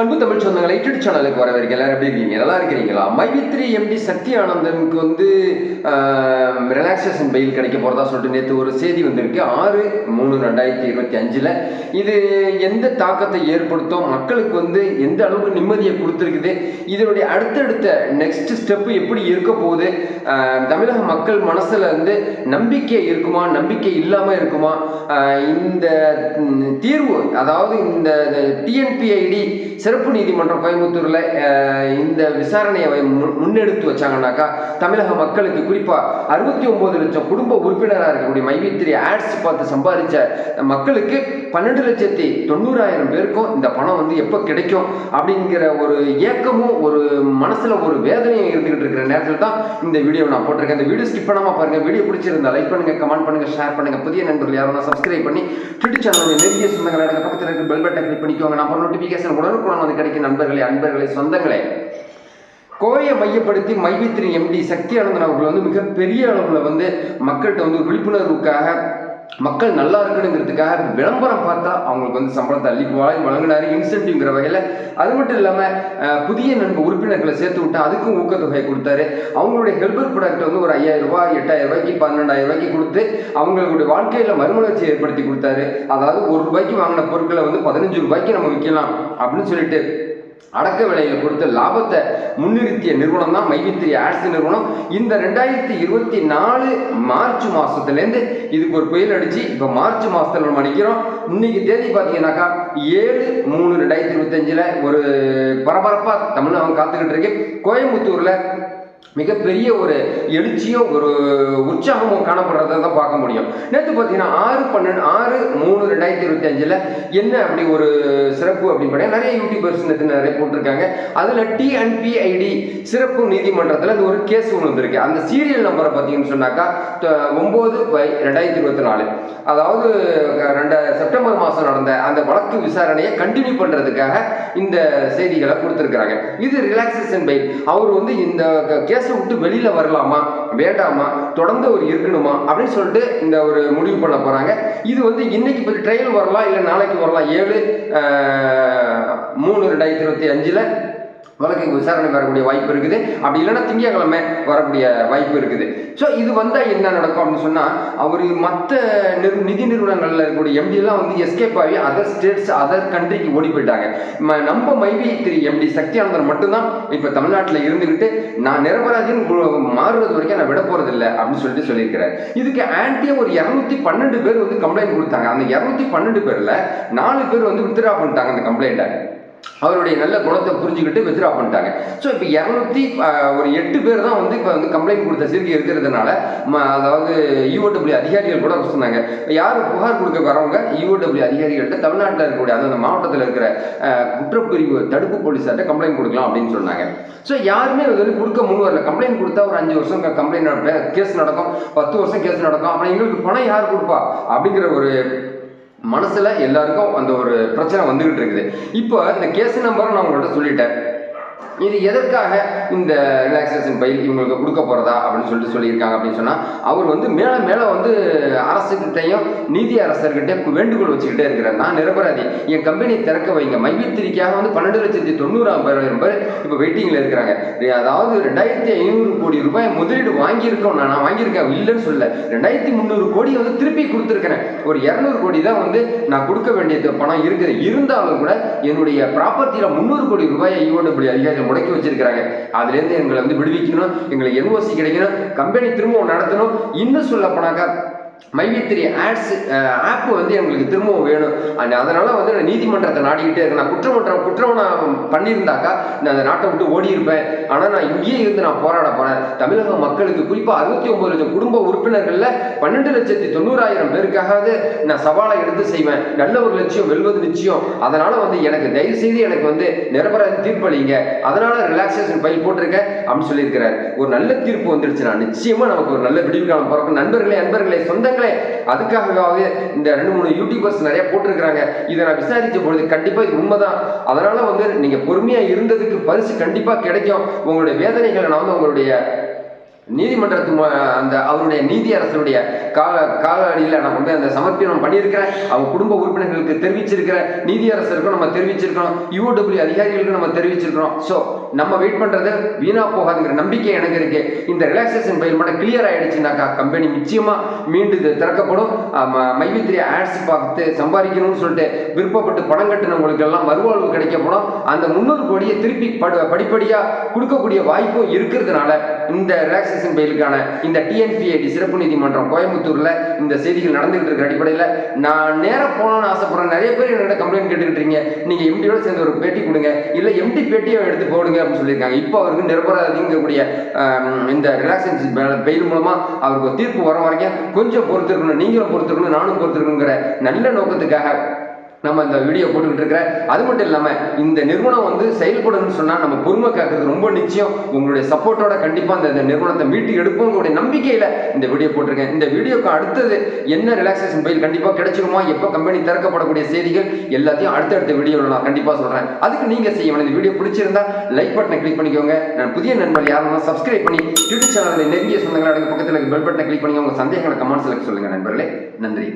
அன்பு தமிழ் சொந்தங்களை யூடியூப் சேனலுக்கு வரவேற்க எல்லாரும் எப்படி இருக்கீங்க? நல்லா இருக்கிறீங்களா? மைவித்ரி எம்டி சக்தி ஆனந்தனுக்கு வந்து ரிலாக்ஸேஷன் பெயில் கிடைக்க போகிறதா சொல்லிட்டு நேற்று ஒரு செய்தி வந்திருக்கு. ஆறு மூணு ரெண்டாயிரத்தி இருபத்தி அஞ்சில். இது எந்த தாக்கத்தை ஏற்படுத்தும்? மக்களுக்கு வந்து எந்த அளவுக்கு நிம்மதியை கொடுத்துருக்குது? இதனுடைய அடுத்தடுத்த நெக்ஸ்ட் ஸ்டெப்பு எப்படி இருக்க போகுது? தமிழக மக்கள் மனசில் வந்து நம்பிக்கை இருக்குமா? நம்பிக்கை இல்லாமல் இருக்குமா? இந்த தீர்வு அதாவது இந்த டிஎன்பிஐடி சிறப்பு நீதிமன்றம் கோயம்புத்தூரில் இந்த விசாரணையை முன்- முன்னெடுத்து வச்சாங்கன்னாக்கா தமிழக மக்களுக்கு குறிப்பாக அறுபத்தி ஒம்பது லட்சம் குடும்ப உறுப்பினராக இருக்கக்கூடிய மைவித்திரி ஆட்ஸ் பார்த்து சம்பாதிச்ச மக்களுக்கு பன்னெண்டு லட்சத்தி தொண்ணூறாயிரம் பேருக்கும் இந்த பணம் வந்து எப்போ கிடைக்கும் அப்படிங்கிற ஒரு ஏக்கமும் ஒரு மனசில் ஒரு வேதனையும் இருந்துகிட்டு இருக்கிற நேரத்தில் தான் இந்த வீடியோ நான் போட்டிருக்கேன். இந்த வீடியோ ஸ்கிப் பண்ணாமல் பாருங்கள் வீடியோ பிடிச்சிருந்தா லைக் பண்ணுங்கள் கமெண்ட் பண்ணுங்கள் ஷேர் பண்ணுங்கள் புதிய நண்பர்கள் யாரும் சப்ஸ்கிரைப் பண்ணி ட்விட்டர் சேனல் நெருங்கிய சொந்தங்கள் எனக்கு பக்கத்தில் இருக்க பெல் பட்டன் கிளிக் பண்ணிக்கோங்க. நான் நோட்டிஃபிகேஷன் உடனுக்குடன் வந்து கிடைக்கும் நண்பர்களே அன்பர்களே சொந்தங்களே. கோவையை மையப்படுத்தி மைவித்திரி எம்டி சக்தி ஆனந்தன் அவர்கள் வந்து மிகப்பெரிய அளவில் வந்து மக்கள்கிட்ட வந்து விழிப்புணர்வுக்காக மக்கள் நல்லா இருக்கணுங்கிறதுக்காக விளம்பரம் பார்த்தா அவங்களுக்கு வந்து சம்பளத்தை அள்ளி வழங்கி வழங்கினாரு இன்சென்டிவ்ங்கிற வகையில். அது மட்டும் இல்லாமல் புதிய நண்பு உறுப்பினர்களை சேர்த்து விட்டா அதுக்கும் ஊக்கத்தொகை கொடுத்தாரு. அவங்களுடைய ஹெல்பர் ப்ராடக்ட் வந்து ஒரு ஐயாயிரம் ரூபாய் எட்டாயிரம் ரூபாய்க்கு பன்னெண்டாயிரம் ரூபாய்க்கு கொடுத்து அவங்களுடைய வாழ்க்கையில் மறுமலர்ச்சி ஏற்படுத்தி கொடுத்தாரு. அதாவது ஒரு ரூபாய்க்கு வாங்கின பொருட்களை வந்து பதினஞ்சு ரூபாய்க்கு நம்ம விற்கலாம் அப்படின்னு சொல்லிட்டு அடக்க விலையை கொடுத்த லாபத்தை முன்னிறுத்திய நிறுவனம் தான் மைவித்திரி ஆட்ஸ் நிறுவனம். இந்த ரெண்டாயிரத்தி இருபத்தி நாலு மார்ச் மாசத்துலேருந்து இதுக்கு ஒரு புயல் அடிச்சு இப்போ மார்ச் மாசத்துல நம்ம நிற்கிறோம் இன்னைக்கு தேதி பார்த்தீங்கன்னாக்கா ஏழு மூணு ரெண்டாயிரத்தி இருபத்தஞ்சில் ஒரு பரபரப்பாக தமிழகம் காத்துக்கிட்டு இருக்கு. கோயம்புத்தூர்ல மிகப்பெரிய ஒரு எழுச்சியும் ஒரு உற்சாகமும் காணப்படுறதை தான் பார்க்க முடியும். நேற்று பார்த்தீங்கன்னா ஆறு பன்னெண்டு ஆறு மூணு ரெண்டாயிரத்தி இருபத்தி அஞ்சில் என்ன அப்படி ஒரு சிறப்பு அப்படின்னு பார்த்தீங்கன்னா நிறைய யூடியூபர்ஸ் நேற்று நிறைய போட்டிருக்காங்க. அதில் டிஎன்பிஐடி சிறப்பு நீதிமன்றத்தில் இந்த ஒரு கேஸ் ஒன்று வந்திருக்கு. அந்த சீரியல் நம்பரை பார்த்தீங்கன்னு சொன்னாக்கா ஒம்பது பை ரெண்டாயிரத்தி இருபத்தி நாலு. அதாவது ரெண்டு செப்டம்பர் மாதம் நடந்த அந்த வழக்கு விசாரணையை கண்டினியூ பண்ணுறதுக்காக இந்த செய்திகளை கொடுத்துருக்குறாங்க. இது ரிலாக்ஸேஷன் பைல் அவர் வந்து இந்த கேஸை விட்டு வெளியில் வரலாமா? வேண்டாமா? தொடர்ந்து அவர் இருக்கணுமா? அப்படின்னு சொல்லிட்டு இந்த ஒரு முடிவு பண்ண போகிறாங்க இது வந்து இன்னைக்கு இப்போ ட்ரையல் வரலாம் இல்லை நாளைக்கு வரலாம். ஏழு மூணு ரெண்டாயிரத்தி இருபத்தி அஞ்சில் வழக்கு விசாரணை வரக்கூடிய வாய்ப்பு இருக்குது. அப்படி இல்லைன்னா திங்கக்கிழமை வரக்கூடிய வாய்ப்பு இருக்குது. ஸோ இது வந்தால் என்ன நடக்கும் அப்படின்னு சொன்னால் அவர் மற்ற நிறு நிதி நிறுவனங்களில் இருக்கக்கூடிய எம்டிலாம் எல்லாம் வந்து எஸ்கேப் ஆகி அதர் ஸ்டேட்ஸ் அதர் கண்ட்ரிக்கு ஓடி போயிட்டாங்க. ம- நம்ம மைவி திரு எம்டி சக்தியானந்தர் மட்டும்தான் இப்போ தமிழ்நாட்டில் இருந்துக்கிட்டு நான் நிரபராதின்னு மாறுறது வரைக்கும் நான் விட போறது இல்லை அப்படின்னு சொல்லிட்டு சொல்லியிருக்கிறார். இதுக்கு ஆன்டியே ஒரு இரநூத்தி பன்னெண்டு பேர் வந்து கம்ப்ளைண்ட் கொடுத்தாங்க. அந்த இரநூத்தி பன்னெண்டு பேரில் நாலு பேர் வந்து வித்ரா பண்ணிட்டாங்க அந்த கம்ப்ளைண்ட்டை அவருடைய நல்ல குணத்தை புரிஞ்சுக்கிட்டு வித்ரா பண்ணிட்டாங்க. ஸோ இப்போ இரநூத்தி ஒரு எட்டு பேர் தான் வந்து இப்போ வந்து கம்ப்ளைண்ட் கொடுத்த சிறுகி இருக்கிறதுனால ம- அதாவது யூஓடபிள்யூ அதிகாரிகள் கூட சொன்னாங்க. யார் புகார் கொடுக்க வரவங்க? யூஓடபிள்யூ அதிகாரிகள்கிட்ட தமிழ்நாட்டில் இருக்கக்கூடிய அந்தந்த மாவட்டத்தில் இருக்கிற குற்றப்பிரிவு தடுப்பு போலீஸார்கிட்ட கம்ப்ளைண்ட் கொடுக்கலாம் அப்படின்னு சொன்னாங்க. ஸோ யாருமே வந்து கொடுக்க முன் வரல. கம்ப்ளைண்ட் கொடுத்தா ஒரு அஞ்சு வருஷம் கம்ப்ளைண்ட் கேஸ் நடக்கும். பத்து வருஷம் கேஸ் நடக்கும். அப்புறம் எங்களுக்கு பணம் யார் கொடுப்பா? அப்படிங்கிற ஒரு மனசில் எல்லாருக்கும் அந்த ஒரு பிரச்சனை வந்துகிட்டு இருக்குது. இப்போ இந்த கேஸ் நம்பரை நான் உங்கள்கிட்ட சொல்லிட்டேன். இது எதற்காக இந்த ரிலாக்ஸேஷன் பயில் இவங்களுக்கு கொடுக்க போகிறதா அப்படின்னு சொல்லிட்டு சொல்லியிருக்காங்க அப்படின்னு சொன்னால் அவர் வந்து மேலே மேலே வந்து அரசுகிட்டையும் நீதி அரசர்கிட்டையும் வேண்டுகோள் வச்சுக்கிட்டே இருக்கிறார். நான் நிரபராதி. என் கம்பெனி திறக்க வைங்க. மையத்திரிக்காக வந்து பன்னெண்டு லட்சத்தி தொண்ணூறாயிரம் பேர் இப்போ வெயிட்டிங்கில் இருக்கிறாங்க. அதாவது ரெண்டாயிரத்தி ஐநூறு கோடி ரூபாய் முதலீடு வாங்கியிருக்கோம். நான் நான் வாங்கியிருக்கேன் இல்லைன்னு சொல்ல ரெண்டாயிரத்தி முந்நூறு கோடி வந்து திருப்பி கொடுத்துருக்கிறேன். ஒரு இரநூறு கோடி தான் வந்து நான் கொடுக்க வேண்டிய பணம் இருக்குது. இருந்தாலும் கூட என்னுடைய ப்ராப்பர்ட்டியில் முந்நூறு கோடி ரூபாயை இப்படி அதிகாரி முடக்கி வச்சிருக்கிறாங்க. அதுலேருந்து எங்களை வந்து விடுவிக்கணும் எங்களுக்கு என்ஓசி கிடைக்கணும் கம்பெனி திரும்பவும் நடத்தணும். இன்னும் சொல்ல போனாக்கா மைவித்திரி ஆட்ஸ் ஆப் வந்து எங்களுக்கு திரும்பவும் வேணும். and அதனால் வந்து நான் நீதிமன்றத்தை நாடிக்கிட்டே இருக்கேன். நான் குற்றமன்றம் குற்றம் நான் பண்ணியிருந்தாக்கா நான் அந்த நாட்டை விட்டு ஓடி இருப்பேன் ஆனால் நான் இங்கேயே இருந்து நான் போராட போகிறேன் தமிழக மக்களுக்கு குறிப்பாக அறுபத்தி ஒம்பது லட்சம் குடும்ப உறுப்பினர்களில் பன்னெண்டு லட்சத்தி தொண்ணூறாயிரம் பேருக்காவது நான் சவாலை எடுத்து செய்வேன். நல்ல ஒரு லட்சியம் வெல்வது நிச்சயம். அதனால் வந்து எனக்கு தயவு செய்து எனக்கு வந்து நிரபராதி தீர்ப்பளிங்க அதனால் ரிலாக்ஸேஷன் ஃபைல் போட்டிருக்கேன் அப்படின்னு சொல்லியிருக்கிறார். ஒரு நல்ல தீர்ப்பு வந்துடுச்சு நான் நிச்சயமாக நமக்கு ஒரு நல்ல விடிவு காலம் பிறக்கும். நண்பர்களே அன்பர்களே சொந்தங்களே அதுக்காகவே இந்த ரெண்டு மூணு யூடியூபர்ஸ் நிறைய போட்டிருக்கிறாங்க. இதை நான் விசாரிச்ச பொழுது கண்டிப்பா இது உண்மைதான். அதனால வந்து நீங்க பொறுமையா இருந்ததுக்கு பரிசு கண்டிப்பா கிடைக்கும். உங்களுடைய வேதனைகளை நான் வந்து உங்களுடைய நீதிமன்றத்து அந்த அவருடைய நீதி அரசருடைய கால கால அடியில் நான் கொண்டு போய் அந்த சமர்ப்பணம் பண்ணியிருக்கிறேன். அவங்க குடும்ப உறுப்பினர்களுக்கு தெரிவிச்சிருக்கிறேன் நீதி அரசருக்கும் நம்ம தெரிவிச்சிருக்கிறோம். யூஓடபிள்யூ அதிகாரிகளுக்கும் நம்ம தெரிவிச்சிருக்கிறோம். ஸோ நம்ம வெயிட் பண்றது வீணா போகாதுங்கிற நம்பிக்கை எனக்கு இருக்கு. இந்த ரிலாக்ஸேஷன் பயில் மட்டும் கிளியர் ஆயிடுச்சுனாக்கா கம்பெனி நிச்சயமாக மீண்டும் இது திறக்கப்படும். ஆமா, மைவித்திரி ஆட்ஸ் பார்த்து சம்பாதிக்கணும்னு சொல்லிட்டு விருப்பப்பட்டு பணம் கட்டினவங்களுக்கு எல்லாம் மறுவாழ்வு கிடைக்கப்படும் அந்த முன்னூறு கோடியை திருப்பி படு படிப்படியாக கொடுக்கக்கூடிய வாய்ப்பும் இருக்கிறதுனால இந்த ரிலாக்ஸ் ரிலாக்ஸேஷன் பெயிலுக்கான இந்த டிஎன்பிஐடி சிறப்பு நீதிமன்றம் கோயம்புத்தூர்ல இந்த செய்திகள் நடந்துகிட்டு இருக்கிற அடிப்படையில் நான் நேரம் போகணும்னு ஆசைப்படுறேன். நிறைய பேர் என்னோட கம்ப்ளைண்ட் கேட்டுக்கிட்டு இருக்கீங்க. நீங்க எம்டியோட சேர்ந்து ஒரு பேட்டி கொடுங்க. இல்ல எம்டி பேட்டியை எடுத்து போடுங்க அப்படின்னு சொல்லியிருக்காங்க. இப்போ அவருக்கு நிரபராதிங்கக்கூடிய இந்த ரிலாக்ஸேஷன் பெயில் மூலமா அவருக்கு ஒரு தீர்ப்பு வர வரைக்கும் கொஞ்சம் பொறுத்திருக்கணும். நீங்களும் பொறுத்திருக்கணும். நானும் பொறுத்திருக்கணுங்கிற நல்ல நோக்கத்துக்காக நம்ம இந்த வீடியோ போட்டுக்கிட்டு இருக்கிற அது மட்டும் இல்லாமல் இந்த நிறுவனம் வந்து செயல்படணும்னு சொன்னால் நம்ம பொறுமை காக்கிறது ரொம்ப நிச்சயம். உங்களுடைய சப்போர்ட்டோட கண்டிப்பாக இந்த நிறுவனத்தை மீட்டு எடுப்போம் உங்களுடைய நம்பிக்கையில் இந்த வீடியோ போட்டிருக்கேன். இந்த வீடியோக்கு அடுத்தது என்ன ரிலாக்ஸேஷன் பயில் கண்டிப்பாக கிடைச்சிருமா? எப்போ கம்பெனி திறக்கப்படக்கூடிய செய்திகள் எல்லாத்தையும் அடுத்தடுத்த வீடியோவில் நான் கண்டிப்பாக சொல்கிறேன் அதுக்கு நீங்கள் செய்ய வேண்டிய இந்த வீடியோ பிடிச்சிருந்தா லைக் பட்டனை கிளிக் பண்ணிக்கோங்க. நான் புதிய நண்பர் யாரும் சப்ஸ்கிரைப் பண்ணி யூடியூப் சேனலில் நெருங்கிய சொந்தங்களை பக்கத்தில் பெல் பட்டனை கிளிக் பண்ணி உங்கள் சந்தேகங்களை செலக்ட் சொல்லுங்கள் நண்பர்களே. நன்றி.